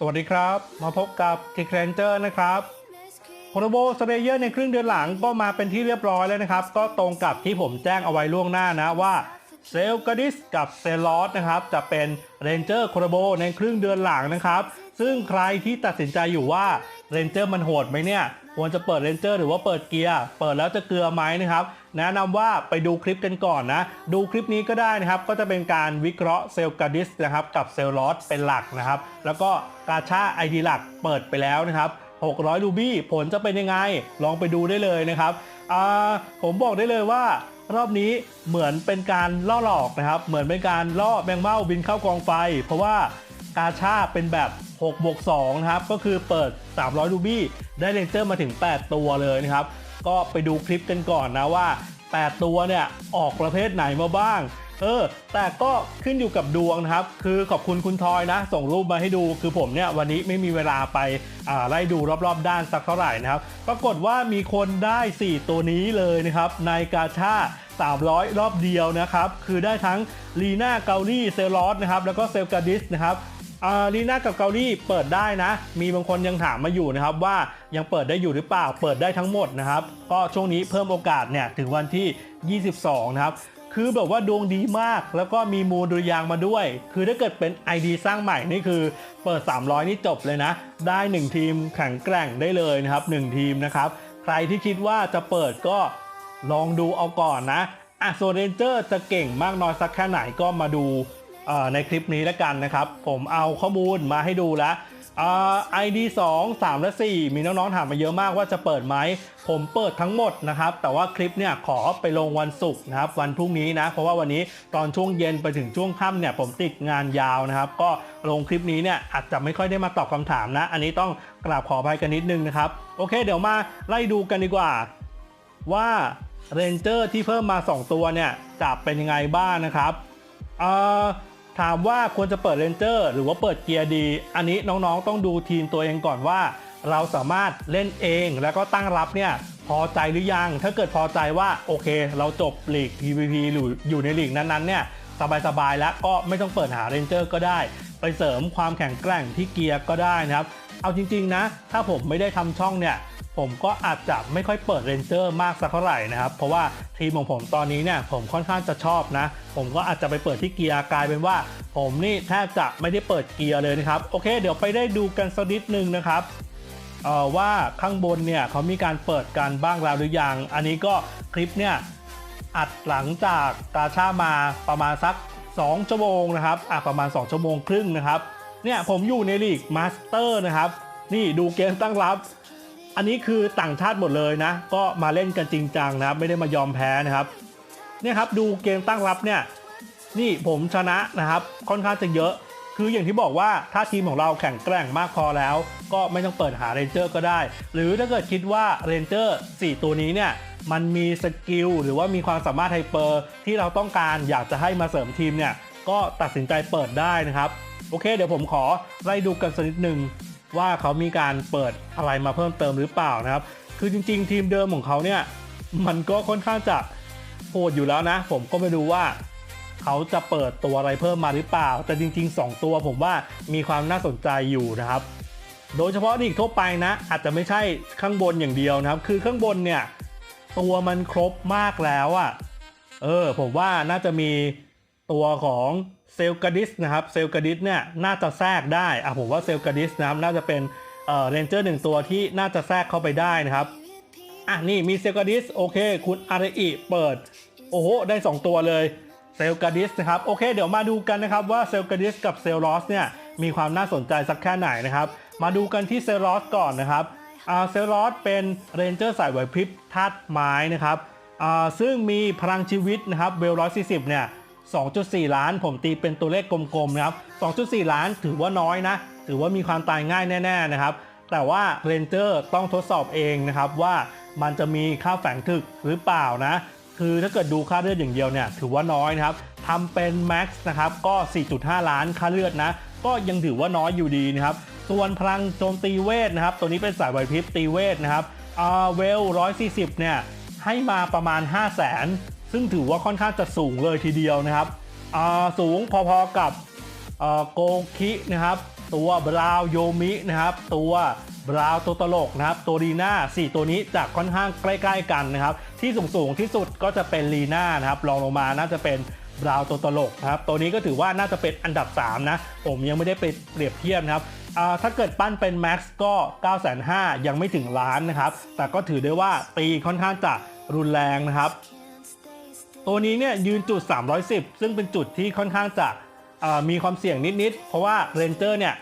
สวัสดีครับ มาพบกับทิกเรนเจอร์นะครับโคโรโบสเตเยอร์ในครึ่งเดือนหลังก็มาเป็นที่เรียบร้อยแล้วนะครับ ก็ตรงกับที่ผมแจ้งเอาไว้ล่วงหน้านะว่าเซลกาดิสกับเซลอสนะครับ จะเป็นเรนเจอร์โคโรโบในครึ่งเดือนหลังนะครับ ซึ่งใครที่ตัดสินใจอยู่ว่าเรนเจอร์มันโหดไหมเนี่ย ควรจะเปิดเรนเจอร์หรือว่าเปิดเกียร์ เปิดแล้วจะเกลือไหมนะครับ แนะนำว่าไปดูคลิปกันก่อนนะ ดูคลิปนี้ก็ได้นะครับ ก็จะเป็นการวิเคราะห์เซลล์กาดิสนะครับ กับเซลล์ลอสเป็นหลักนะครับ แล้วก็กาชาไอดีหลักเปิดไปแล้วนะครับ 600 รูบี้ ผลจะเป็นยังไง ลองไปดูได้เลยนะครับอ่าผมบอกได้เลยว่ารอบนี้เหมือนเป็นการล่อหลอกนะครับ เหมือนเป็นการล่อแมงเม่าบินเข้ากองไฟ เพราะว่ากาชาเป็นแบบ6บวก2นะครับ ก็คือเปิด 300 รูบี้ ได้เลนเจอร์มาถึง 8 ตัวเลยนะครับ ก็ไปดูคลิปกันก่อนนะว่า 8 ตัวเนี่ยออกประเภทไหนมาบ้างเออแต่ก็ขึ้นอยู่กับดวงนะครับ คือขอบคุณคุณทอยนะ ส่งรูปมาให้ดูคือผมเนี่ยวันนี้ไม่มีเวลาไปไล่ดูรอบๆ ด้านสักเท่าไหร่นะครับ ปรากฏว่ามีคนได้ 4 ตัวนี้เลยนะครับ ในกาชา300 รอบเดียวนะครับ คือได้ทั้งลีน่าเกาลี่เซลลอสนะครับ แล้วก็เซลกาดิสนะครับ อาลีนากับเกาหลีเปิดได้นะ มีบางคนยังถามมาอยู่นะครับว่ายังเปิดได้อยู่หรือเปล่า เปิดได้ทั้งหมดนะครับ ก็ช่วงนี้เพิ่มโอกาสเนี่ยถึงวันที่ 22 นะครับ คือแบบว่าดวงดีมาก แล้วก็มีมูลดุยางมาด้วย คือถ้าเกิดเป็น ID สร้างใหม่นี่คือเปิด 300 นี่จบเลยนะ ได้ 1 ทีมแข็งแกร่งได้เลยนะครับ 1 ทีมนะครับ ใครที่คิดว่าจะเปิดก็ลองดูเอาก่อนนะอะโซเรนเจอร์จะเก่งมากน้อยสักแค่ไหนก็มาดู ในคลิปนี้แล้วกันนะครับ ผมเอาข้อมูลมาให้ดูแล้วไอดี2 3และ4มีน้องๆถามมาเยอะมากว่าจะเปิดไหมผมเปิดทั้งหมดนะครับ แต่ว่าคลิปเนี่ยขอไปลงวันศุกร์นะครับ วันพรุ่งนี้นะ เพราะว่าวันนี้ตอนช่วงเย็นไปถึงช่วงค่ำเนี่ยผมติดงานยาวนะครับ ก็ลงคลิปนี้เนี่ยอาจจะไม่ค่อยได้มาตอบคำถามนะ อันนี้ต้องกราบขออภัยกันนิดนึงนะครับ โอเค เดี๋ยวมาไล่ดูกันดีกว่า ว่าเรนเจอร์ที่เพิ่มมา 2 ตัวเนี่ยจะเป็นยังไงบ้างนะครับเอ่อ ถามว่าควรจะเปิดเรนเจอร์หรือว่าเปิดเกียร์ดี อันนี้น้องๆต้องดูทีมตัวเองก่อนว่า เราสามารถเล่นเองแล้วก็ตั้งรับเนี่ยพอใจหรือยัง ถ้าเกิดพอใจว่าโอเค เราจบลีก PVP หรืออยู่ในลีกนั้นๆเนี่ยสบายๆแล้วก็ไม่ต้องเปิดหาเรนเจอร์ก็ได้ ไปเสริมความแข็งแกร่งที่เกียร์ก็ได้นะครับ เอาจริงๆนะ ถ้าผมไม่ได้ทำช่องเนี่ย ผมก็อาจจะไม่ค่อยเปิดเรนเจอร์มากสักเท่าไหร่นะครับ เพราะว่าทีมของผมตอนนี้เนี่ยผมค่อนข้างจะชอบนะ ผมก็อาจจะไปเปิดที่เกียร์กลายเป็นว่า ผมนี่แทบจะไม่ได้เปิดเกียร์เลยนะครับ โอเคเดี๋ยวไปได้ดูกันสักนิดนึงนะครับว่าข้างบนเนี่ยเขามีการเปิดกันบ้างแล้วหรือยัง อันนี้ก็คลิปเนี่ยอัดหลังจากกาชามาประมาณสัก 2 ชั่วโมงนะครับอะประมาณ 2 ชั่วโมงครึ่งนะครับ เนี่ยผมอยู่ในลีกมาสเตอร์นะครับ นี่ดูเกมตั้งรับ อันนี้คือต่างชาติหมดเลยนะ ก็มาเล่นกันจริงจังนะครับ ไม่ได้มายอมแพ้นะครับเนี่ยครับดูเกมตั้งรับเนี่ยนี่ผมชนะนะครับ ค่อนข้างจะเยอะ คืออย่างที่บอกว่าถ้าทีมของเราแข็งแกร่งมากพอแล้ว ก็ไม่ต้องเปิดหาเรนเจอร์ก็ได้ หรือถ้าเกิดคิดว่าเรนเจอร์4 ตัวนี้เนี่ยมันมีสกิลหรือว่ามีความสามารถไฮเปอร์ที่เราต้องการอยากจะให้มาเสริมทีมเนี่ยก็ตัดสินใจเปิดได้นะครับ โอเค เดี๋ยวผมขอไล่ดูกันสักนิดหนึ่ง ว่าเขามีการเปิดอะไรมาเพิ่มเติมหรือเปล่านะครับ คือจริง ๆ ทีมเดิมของเขาเนี่ยมันก็ค่อนข้างจะโหดอยู่แล้วนะ ผมก็ไม่รู้ว่าเขาจะเปิดตัวอะไรเพิ่มมาหรือเปล่า แต่จริง ๆ 2 ตัวผมว่ามีความน่าสนใจอยู่นะครับ โดยเฉพาะลีกทั่วไปนะ อาจจะไม่ใช่ข้างบนอย่างเดียวนะครับ คือข้างบนเนี่ยตัวมันครบมากแล้วอะ่ะเออผมว่าน่าจะมีตัวของ เซลกาดิสนะครับเซลกาดิสเนี่ยน่าจะแทรกได้อะผมว่าเซลกาดิสนะครับน่าจะเป็นเอ่อเรนเจอร์หนึ่งตัวที่น่าจะแทรกเข้าไปได้นะครับอะนี่มีเซลกาดิสโอเค คุณอาร์อิเปิด โอ้โห ได้ 2 ตัวเลยเซลกาดิสนะครับโอเค เดี๋ยวมาดูกันนะครับว่าเซลกาดิสกับเซลลอสเนี่ยมีความน่าสนใจสักแค่ไหนนะครับ มาดูกันที่เซลลอสก่อนนะครับอ่าเซลลอสเป็นเรนเจอร์สายไหวพริบธาตุไม้นะครับอ่าซึ่งมีพลังชีวิตนะครับเวลร้อยสี่สิบเนี่ย 2.4 ล้าน ผมตีเป็นตัวเลขกลมๆนะครับ 2.4 ล้านถือว่าน้อยนะ ถือว่ามีความตายง่ายแน่ๆนะครับ แต่ว่าเรนเจอร์ต้องทดสอบเองนะครับว่ามันจะมีค่าแฝงถึกหรือเปล่านะ คือถ้าเกิดดูค่าเลือดอย่างเดียวเนี่ยถือว่าน้อยนะครับทำเป็นแม็กซ์นะครับก็ 4.5 ล้านค่าเลือดนะ ก็ยังถือว่าน้อยอยู่ดีนะครับ ส่วนพลังโจมตีเวทนะครับ ตัวนี้เป็นสายไหวพริบตีเวทนะครับอ่าเวล140 เนี่ยให้มาประมาณ 5 0 0 0 0 ซึ่งถือว่าค่อนข้างจะสูงเลยทีเดียวนะครับสูงพอๆกับโกคินะครับตัวบราวโยมินะครับตัวบราวตัวตลกนะครับตัวลีน่า4ตัวนี้จะค่อนข้างใกล้ ๆ กันนะครับที่สูงๆที่สุดก็จะเป็นลีน่านะครับรองลงมาน่าจะเป็นบราวตัวตลกนะครับตัวนี้ก็ถือว่าน่าจะเป็นอันดับ 3 นะ ผมยังไม่ได้ไปเปรียบเทียบนะครับถ้าเกิดปั้นเป็น Max ก็ 9 5 0 0 0 ยังไม่ถึงล้านนะครับ แต่ก็ถือได้ว่าตีค่อนข้างจะรุนแรงนะครับ ตัวนี้เนี่ยยืนจุด 310 ซึ่งเป็นจุดที่ค่อนข้างจะมีความเสี่ยงนิดๆ เพราะว่าเรนเจอร์เนี่ย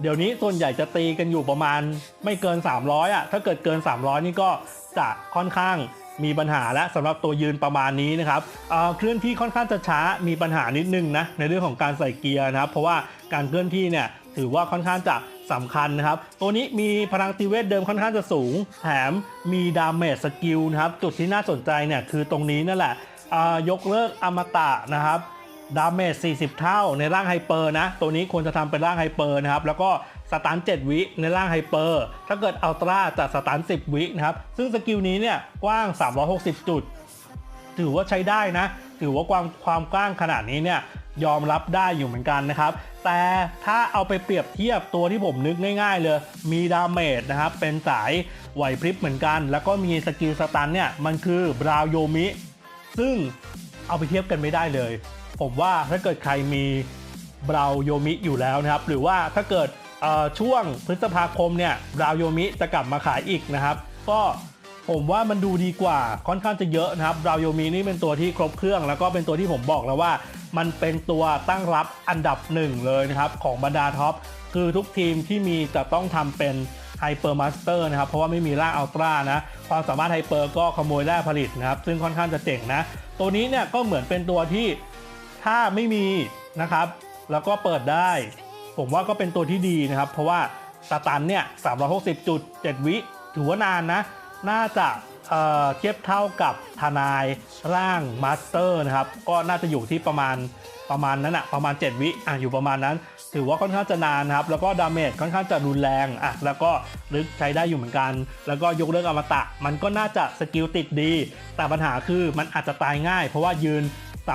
เดี๋ยวนี้ส่วนใหญ่จะตีกันอยู่ประมาณไม่เกิน 300อะถ้าเกิดเกิน 300 นี่ก็จะค่อนข้างมีปัญหาและสำหรับตัวยืนประมาณนี้นะครับเเคลื่อนที่ค่อนข้างจะช้ามีปัญหานิดนึงนะในเรื่องของการใส่เกียร์นะครับ เพราะว่าการเคลื่อนที่เนี่ยถือว่าค่อนข้างจะสำคัญนะครับ ตัวนี้มีพลังตีเวทเดิมค่อนข้างจะสูง แถมมีดาเมจสกิลนะครับ จุดที่น่าสนใจเนี่ยคือตรงนี้นั่นแหละ ยกเลิกอมตะนะครับดาเมจ 40 เท่าในร่างไฮเปอร์นะ ตัวนี้ควรจะทำเป็นร่างไฮเปอร์นะครับ แล้วก็สตัน7วิในร่างไฮเปอร์ ถ้าเกิดอัลตร้าจะสตัน10 วินะครับ ซึ่งสกิลนี้เนี่ยกว้าง 360 จุด ถือว่าใช้ได้นะ ถือว่าความความกว้างขนาดนี้เนี่ยยอมรับได้อยู่เหมือนกันนะครับ แต่ถ้าเอาไปเปรียบเทียบตัวที่ผมนึกง่าย ๆ เลย มีดาเมจนะครับ เป็นสายไหวพริบเหมือนกัน แล้วก็มีสกิลสตันเนี่ย มันคือบราวโยมิ ซึ่งเอาไปเทียบกันไม่ได้เลย ผมว่าถ้าเกิดใครมีบราวโยมิอยู่แล้วนะครับ หรือว่าถ้าเกิดช่วงพฤษภาคมเนี่ยบราวโยมิจะกลับมาขายอีกนะครับ ก็ผมว่ามันดูดีกว่าค่อนข้างจะเยอะนะครับบราวโยมินี่เป็นตัวที่ครบเครื่อง แล้วก็เป็นตัวที่ผมบอกแล้วว่า มันเป็นตัวตั้งรับอันดับหนึ่งเลยนะครับของบรรดาท็อปคือทุกทีมที่มีจะต้องทำเป็น ไฮเปอร์มาสเตอร์นะครับ เพราะว่าไม่มีร่างอัลตร้านะ ความสามารถไฮเปอร์ก็ขโมยแร่ผลิตนะครับ ซึ่งค่อนข้างจะเจ๋งนะ ตัวนี้เนี่ยก็เหมือนเป็นตัวที่ถ้าไม่มีนะครับ แล้วก็เปิดได้ ผมว่าก็เป็นตัวที่ดีนะครับ เพราะว่าสตันเนี่ย360.7 วิถือว่านานนะ น่าจะเเทียบเท่ากับทนายร่างมาสเตอร์นะครับ ก็น่าจะอยู่ที่ประมาณ ประมาณนั้นอะประมาณ 7 วิอะอยู่ประมาณนั้น ถือว่าค่อนข้างจะนานนะครับ แล้วก็ดาเมจค่อนข้างจะรุนแรงอะแล้วก็ลึกใช้ได้อยู่เหมือนกัน แล้วก็ยกเลิกอมตะ มันก็น่าจะสกิลติดดี แต่ปัญหาคือมันอาจจะตายง่าย เพราะว่ายืน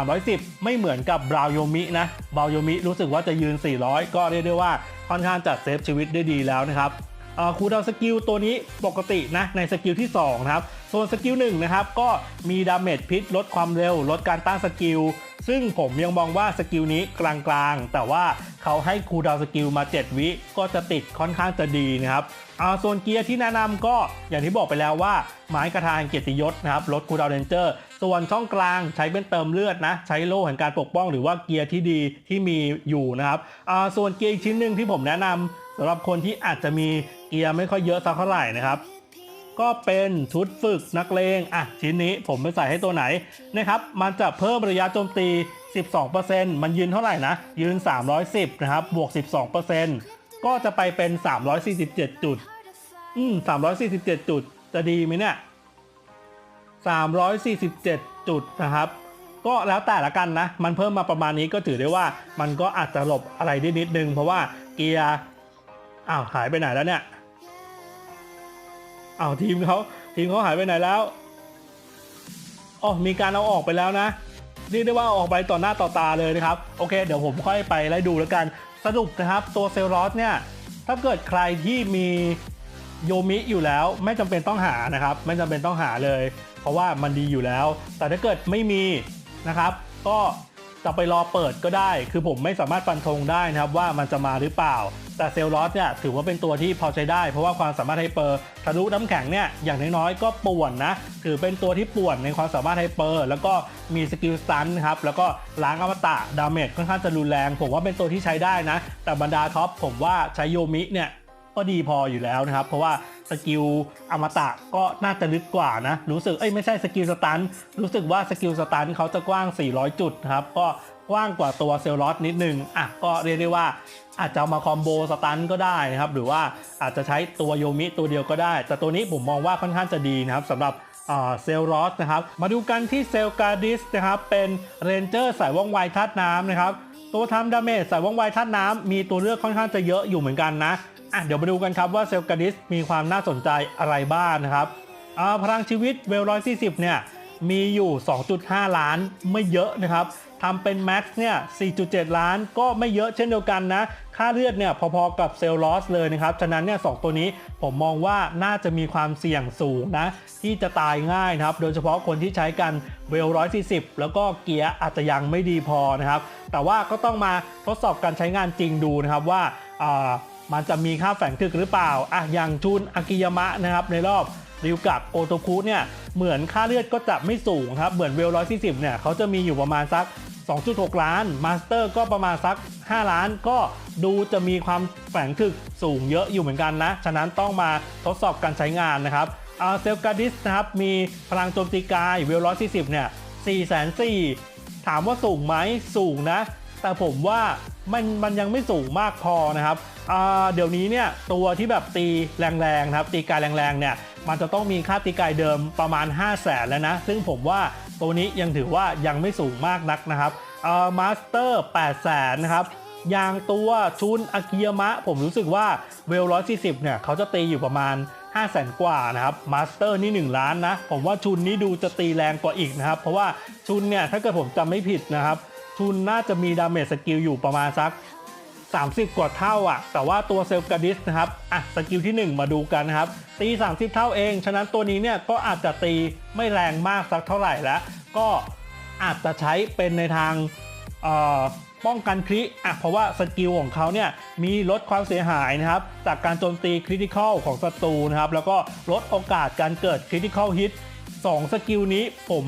310 ไม่เหมือนกับบราวโยมินะบราวโยมิรู้สึกว่าจะยืน 400 ก็เรียกได้ว่าค่อนข้างจะเซฟชีวิตได้ดีแล้วนะครับเอ่อคูดาวสกิลตัวนี้ปกตินะในสกิลที่2นะครับส่วนสกิล1นะครับก็มีดาเมจพิษลดความเร็ว ลดการต้านสกิล ซึ่งผมยังมองว่าสกิลนี้กลางๆ แต่ว่าเขาให้คูลดาวสกิลมา 7 วิก็จะติดค่อนข้างจะดีนะครับอาส่วนเกียร์ที่แนะนำก็อย่างที่บอกไปแล้วว่า ไม้กระทาแห่งเกียรติยศนะครับลดคูดาวเรนเจอร์ ส่วนช่องกลางใช้เป็นเติมเลือดนะ ใช้โล่แห่งการปกป้องหรือว่าเกียร์ที่ดีที่มีอยู่นะครับอาส่วนเกียร์อีกชิ้นหนึ่งที่ผมแนะนำสำหรับคนที่อาจจะมีเกียร์ไม่ค่อยเยอะสักเท่าไหร่นะครับ ก็เป็นชุดฝึกนักเลงอะชิ้นนี้ผมไปใส่ให้ตัวไหนนะครับมันจะเพิ่มระยะโจมตี 12%มันยืนเท่าไหร่นะ ยืน 310 นะครับ บวก 12%ก็จะไปเป็น 347 จุด อืม 347 จุด จะดีไหมเนี่ย 347 จุดนะครับก็แล้วแต่ละกันนะ มันเพิ่มมาประมาณนี้ก็ถือได้ว่ามันก็อาจจะหลบอะไรได้นิดนึง เพราะว่าเกียร์อ้าวหายไปไหนแล้วเนี่ย อ้าวทีมเขาทีมเขาหายไปไหนแล้วอ๋อมีการเอาออกไปแล้วนะเรียกได้ว่าออกไปต่อหน้าต่อตาเลยนะครับ โอเค เดี๋ยวผมค่อยไปไล่ดูแล้วกัน สรุปนะครับตัวเซลรอสเนี่ย ถ้าเกิดใครที่มีโยมิอยู่แล้ว ไม่จำเป็นต้องหานะครับ ไม่จำเป็นต้องหาเลย เพราะว่ามันดีอยู่แล้ว แต่ถ้าเกิดไม่มีนะครับ ก็จะไปรอเปิดก็ได้ คือผมไม่สามารถฟันธงได้นะครับว่ามันจะมาหรือเปล่า แต่เซลลอสเนี่ยถือว่าเป็นตัวที่พอใช้ได้ เพราะว่าความสามารถไฮเปอร์ทะลุน้ำแข็งเนี่ยอย่างน้อยๆก็ป่วนนะ ถือเป็นตัวที่ป่วนในความสามารถไฮเปอร์แล้วก็มีสกิลสตันนครับแล้วก็ล้างอมตะดาเมจค่อนข้างจะรุนแรง ผมว่าเป็นตัวที่ใช้ได้นะ แต่บรรดาท็อปผมว่าใช้โยมิเนี่ยก็ดีพออยู่แล้วนะครับ เพราะว่าสกิลอมตะก็น่าจะลึกกว่านะ รู้สึกเอ้ยไม่ใช่สกิลสตัน รู้สึกว่าสกิลสตันเขาจะกว้าง 400 จุดนะครับ ก็ กว้างกว่าตัวเซลลอสนิดนึงอะก็เรียกได้ว่าอาจจะเอามาคอมโบสตันก็ได้นะครับ หรือว่าอาจจะใช้ตัวโยมิตัวเดียวก็ได้ แต่ตัวนี้ผมมองว่าค่อนข้างจะดีนะครับสำหรับเซลลอสนะครับ มาดูกันที่เซลการดิสนะครับ เป็นเรนเจอร์สายว่องไวธาตุน้ำนะครับ ตัวทำดาเมจสายว่องไวธาตุน้ำมีตัวเลือกค่อนข้างจะเยอะอยู่เหมือนกันนะอะเดี๋ยวมาดูกันครับว่าเซลการดิสมีความน่าสนใจอะไรบ้างนะครับอ่าพลังชีวิตเวลร้อยสี่สิบเนี่ย มีอยู่ 2.5 ล้านไม่เยอะนะครับทำเป็นแม็กซ์เนี่ย 4.7 ล้านก็ไม่เยอะเช่นเดียวกันนะ ค่าเลือดเนี่ยพอๆกับเซลล์ลอสเลยนะครับ ฉะนั้นเนี่ยสตัวนี้ผมมองว่าน่าจะมีความเสี่ยงสูงนะ ที่จะตายง่ายนะครับ โดยเฉพาะคนที่ใช้กันเวล 140 แล้วก็เกียร์อาจจะยังไม่ดีพอนะครับ แต่ว่าก็ต้องมาทดสอบการใช้งานจริงดูนะครับว่าอ่ามันจะมีค่าแฝงถึกหรือเปล่าอะอย่างจุนอากิยามะนะครับในรอบ ริวกับโอโตคุเนี่ยเหมือนค่าเลือดก็จะไม่สูงครับเหมือนเวลร้อยสี่สิบเนี่ยเขาจะมีอยู่ประมาณสัก 2.6 ล้านมาสเตอร์ก็ประมาณสัก 5 ล้านก็ดูจะมีความแฝงถึกสูงเยอะอยู่เหมือนกันนะ ฉะนั้นต้องมาทดสอบการใช้งานนะครับเซลกาดิสนะครับมีพลังโจมตีกายเวลร้อยสี่สิบเนี่ยสี่แสนสี่ถามว่าสูงไหมสูงนะ แต่ผมว่ามันมันยังไม่สูงมากพอนะครับเดี๋ยวนี้เนี่ยตัวที่แบบตีแรงๆนะครับตีกายแรงๆเนี่ย มันจะต้องมีค่าตีกายเดิมประมาณ 5 0 0แสนแล้วนะ ซึ่งผมว่าตัวนี้ยังถือว่ายังไม่สูงมากนักนะครับเอ่ามาสเตอร์8 0 0แสนนะครับอย่างตัวชุนอากิยามะ ผมรู้สึกว่าเวล140เนี่ยเขาจะตีอยู่ประมาณ 5 0 0แสนกว่านะครับมาสเตอร์นี่ 1 ล้านนะ ผมว่าชุนนี้ดูจะตีแรงกว่าอีกนะครับ เพราะว่าชุนเนี่ยถ้าเกิดผมจำไม่ผิดนะครับทุนน่าจะมีดาเมจสกิลอยู่ประมาณสัก 30 กว่าเท่าอะแต่ว่าตัวเซลกาดิสนะครับอะสกิลที่ 1 มาดูกันนะครับตี 30 เท่าเอง ฉะนั้นตัวนี้เนี่ยก็อาจจะตีไม่แรงมากสักเท่าไหร่แล้ว ก็อาจจะใช้เป็นในทางป้องกันคริอะเพราะว่าสกิลของเขาเนี่ยมีลดความเสียหายนะครับ จากการโจมตีคริติคอลของศัตรูนะครับ แล้วก็ลดโอกาสการเกิดคริติคอลฮิต2สกิลนี้ผม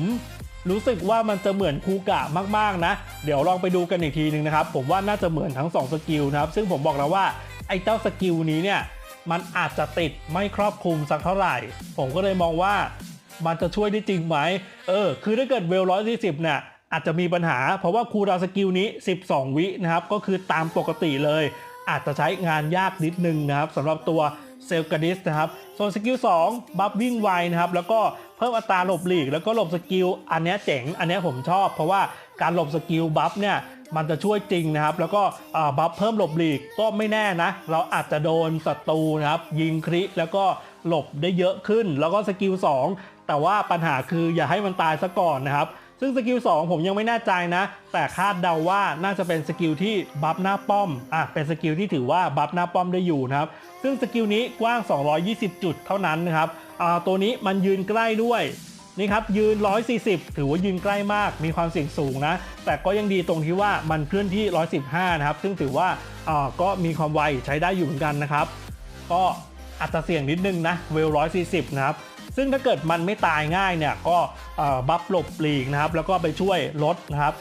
รู้สึกว่ามันจะเหมือนคูกะมากๆนะ เดี๋ยวลองไปดูกันอีกทีหนึ่งนะครับ ผมว่าน่าจะเหมือนทั้ง 2 สกิลนะครับ ซึ่งผมบอกแล้วว่าไอ้เจ้าสกิลนี้เนี่ยมันอาจจะติดไม่ครอบคลุมสักเท่าไหร่ ผมก็เลยมองว่ามันจะช่วยได้จริงไหม เออ คือถ้าเกิดเวลร้อยสี่สิบเนี่ยอาจจะมีปัญหา เพราะว่าคูดาวสกิลนี้ 12 วินะครับ ก็คือตามปกติเลย อาจจะใช้งานยากนิดนึงนะครับสำหรับตัว เซลกาดิสนะครับส่วนสกิล2บัฟวิ่งไวนะครับแล้วก็เพิ่มอัตราหลบหลีก แล้วก็หลบสกิลอันนี้เจ๋ง อันนี้ผมชอบ เพราะว่าการหลบสกิลบัฟเนี่ยมันจะช่วยจริงนะครับ แล้วก็บัฟเพิ่มหลบหลีกก็ไม่แน่นะ เราอาจจะโดนศัตรูนะครับยิงคริแล้วก็หลบได้เยอะขึ้น แล้วก็สกิล2แต่ว่าปัญหาคืออย่าให้มันตายซะก่อนนะครับ ซึ่งสกิล2ผมยังไม่แน่ใจนะ แต่คาดเดาว่าน่าจะเป็นสกิลที่บัฟหน้าป้อมอะเป็นสกิลที่ถือว่าบัฟหน้าป้อมได้อยู่นะครับ ซึ่งสกิลนี้กว้าง 220 จุดเท่านั้นนะครับอ่าตัวนี้มันยืนใกล้ด้วยนี่ครับยืน 140 ถือว่ายืนใกล้มาก มีความเสี่ยงสูงนะ แต่ก็ยังดีตรงที่ว่ามันเคลื่อนที่ 115 นะครับ ซึ่งถือว่าอ่าก็มีความไวใช้ได้อยู่เหมือนกันนะครับ ก็อาจจะเสี่ยงนิดนึงนะเวล140 นะครับ ซึ่งถ้าเกิดมันไม่ตายง่ายเนี่ยก็บัฟหลบปลีกนะครับแล้วก็ไปช่วยลดนะครับ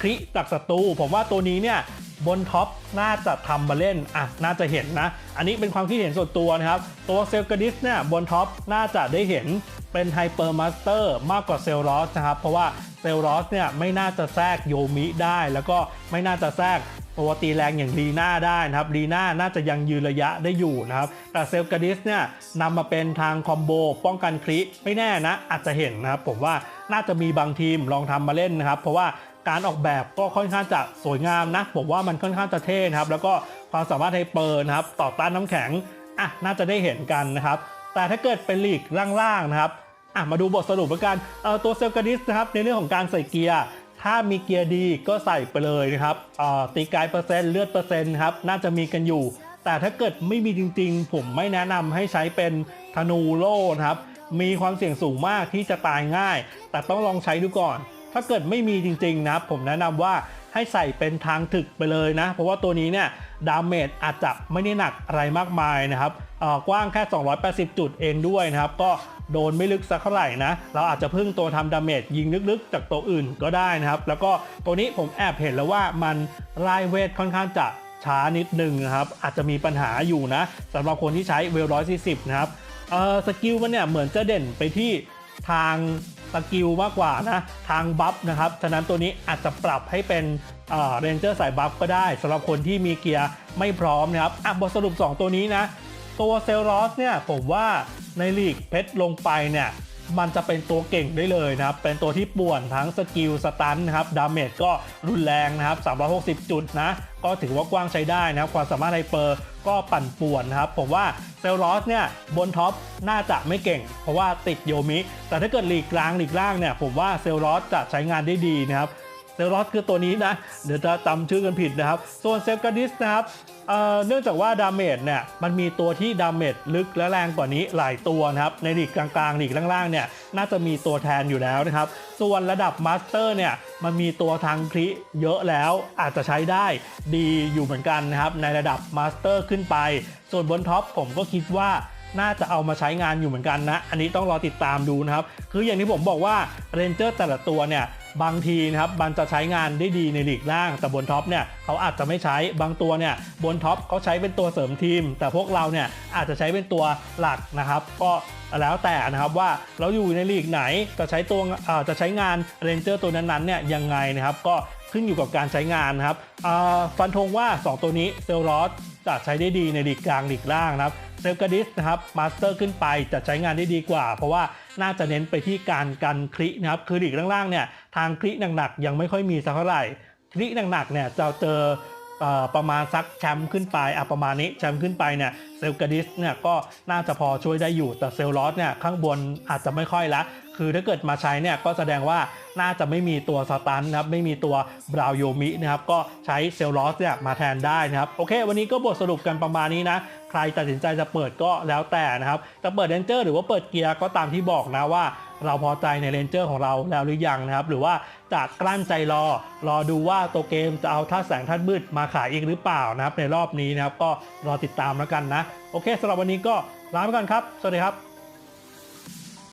คริจากศัตรูผมว่าตัวนี้เนี่ยบนท็อปน่าจะทำมาเล่นอะน่าจะเห็นนะ อันนี้เป็นความคิดเห็นส่วนตัวนะครับ ตัวเซลกาดิสเนี่ยบนท็อปน่าจะได้เห็นเป็นไฮเปอร์มาสเตอร์มากกว่าเซลรอสนะครับ เพราะว่าเซลรอสเนี่ยไม่น่าจะแทรกโยมิได้ แล้วก็ไม่น่าจะแทรก ตัวตีแรงอย่างลีน่าได้นะครับลีน่าน่าจะยังยืนระยะได้อยู่นะครับแต่เซลกาดิสเนี่ยนำมาเป็นทางคอมโบป้องกันคริไม่แน่นะ อาจจะเห็นนะครับผมว่าน่าจะมีบางทีมลองทำมาเล่นนะครับ เพราะว่าการออกแบบก็ค่อนข้างจะสวยงามนะ ผมว่ามันค่อนข้างจะเท่นะครับ แล้วก็ความสามารถไฮเปอร์นะครับต่อต้านน้ำแข็งอะน่าจะได้เห็นกันนะครับ แต่ถ้าเกิดเป็นลีกล่างๆนะครับอะมาดูบทสรุปแล้วกันเอ่อตัวเซลกาดิสนะครับในเรื่องของการใส่เกียร์ ถ้ามีเกียร์ดีก็ใส่ไปเลยนะครับตีกายเปอร์เซ็นต์เลือดเปอร์เซ็นต์ครับน่าจะมีกันอยู่ แต่ถ้าเกิดไม่มีจริงๆ ผมไม่แนะนำให้ใช้เป็นธนูโล่นะครับมีความเสี่ยงสูงมากที่จะตายง่าย แต่ต้องลองใช้ดูก่อน ถ้าเกิดไม่มีจริงๆนะครับผมแนะนำว่าให้ใส่เป็นทางถึกไปเลยนะ เพราะว่าตัวนี้เนี่ยดาเมจอาจจะไม่ได้หนักอะไรมากมายนะครับเอ่อกว้างแค่ 280 จุดเองด้วยนะครับ ก็ โดนไม่ลึกสักเท่าไหร่นะ เราอาจจะพึ่งตัวทำดาเมจยิงลึกๆ จากตัวอื่นก็ได้นะครับ แล้วก็ตัวนี้ผมแอบเห็นแล้วว่ามันไล่เวทค่อนข้างจะช้านิดนึงนะครับ อาจจะมีปัญหาอยู่นะสำหรับคนที่ใช้เวล140นะครับเออสกิลมันเนี่ยเหมือนจะเด่นไปที่ทางสกิลมากกว่านะทางบัฟนะครับ ฉะนั้นตัวนี้อาจจะปรับให้เป็นเอ่อเรนเจอร์สายบัฟก็ได้สำหรับคนที่มีเกียร์ไม่พร้อมนะครับอะบทสรุป 2 ตัวนี้นะ ตัวเซลรอสเนี่ยผมว่าในลีกเพชรลงไปเนี่ยมันจะเป็นตัวเก่งได้เลยนะครับ เป็นตัวที่ป่วนทั้งสกิลสตันนะครับ ดาเมจก็รุนแรงนะครับ 360 จุดนะ ก็ถือว่ากว้างใช้ได้นะครับ ความสามารถไฮเปอร์ก็ปั่นป่วนนะครับ ผมว่าเซลลอสเนี่ยบนท็อปน่าจะไม่เก่ง เพราะว่าติดโยมิ แต่ถ้าเกิดลีกกลางลีกล่างเนี่ยผมว่าเซลลอสจะใช้งานได้ดีนะครับ เซซลลอสคือตัวนี้นะ เดี๋ยวจะจำชื่อกันผิดนะครับ ส่วนเซลกาดิสนะครับเอ่อเนื่องจากว่าดาเมจเนี่ยมันมีตัวที่ดาเมจลึกและแรงกว่านี้หลายตัวนะครับ ในลีกกลางๆลีกล่างๆเนี่ยน่าจะมีตัวแทนอยู่แล้วนะครับ ส่วนระดับมาสเตอร์เนี่ยมันมีตัวทางคลิเยอะแล้วอาจจะใช้ได้ดีอยู่เหมือนกันนะครับ ในระดับมาสเตอร์ขึ้นไป ส่วนบนท็อปผมก็คิดว่าน่าจะเอามาใช้งานอยู่เหมือนกันนะ อันนี้ต้องรอติดตามดูนะครับ คืออย่างที่ผมบอกว่าเรนเจอร์แต่ละตัวเนี่ย บางทีนะครับมันจะใช้งานได้ดีในลีกล่าง แต่บนท็อปเนี่ยเขาอาจจะไม่ใช้บางตัวเนี่ยบนท็อปเขาใช้เป็นตัวเสริมทีม แต่พวกเราเนี่ยอาจจะใช้เป็นตัวหลักนะครับ ก็แล้วแต่นะครับว่าเราอยู่ในลีกไหนจะใช้ตัวจะใช้งานเรนเจอร์ตัวนั้นๆเนี่ยยังไงนะครับ ก็ขึ้นอยู่กับการใช้งานนะครับฟันธงว่า 2 ตัวนี้เซลลอสจะใช้ได้ดีในลีกกลางลีกล่างนะครับเซลกาดิสนะครับมาสเตอร์ขึ้นไปจะใช้งานได้ดีกว่า เพราะว่าน่าจะเน้นไปที่การกันคลินะครับคือหลีกล่างๆเนี่ย ทางคลิหนักๆยังไม่ค่อยมีสักเท่าไหร่คลิหนักๆเนี่ยจะเจอประมาณสักแชมป์ขึ้นไปอะประมาณนี้แชมป์ขึ้นไปเนี่ยเซลกาดิสเนี่ยก็น่าจะพอช่วยได้อยู่แต่เซลลอสเนี่ยข้างบนอาจจะไม่ค่อยละคือถ้าเกิดมาใช้เนี่ยก็แสดงว่าน่าจะไม่มีตัวสตันนะครับไม่มีตัวบราวโยมินะครับก็ใช้เซลลอสเนี่ยมาแทนได้นะครับโอเค วันนี้ก็บทสรุปกันประมาณนี้นะใครตัดสินใจจะเปิดก็แล้วแต่นะครับจะเปิดเรนเจอร์หรือว่าเปิดเกียร์ก็ตามที่บอกนะว่า เราพอใจในเรนเจอร์ของเราแล้วหรือยังนะครับ หรือว่าจะกลั้นใจรอ รอดูว่าตัวเกมจะเอาท่าแสงท่านมืดมาขายอีกหรือเปล่านะครับ ในรอบนี้นะครับก็รอติดตามแล้วกันนะ โอเคสำหรับวันนี้ก็ลาไปก่อนครับ สวัสดีครับ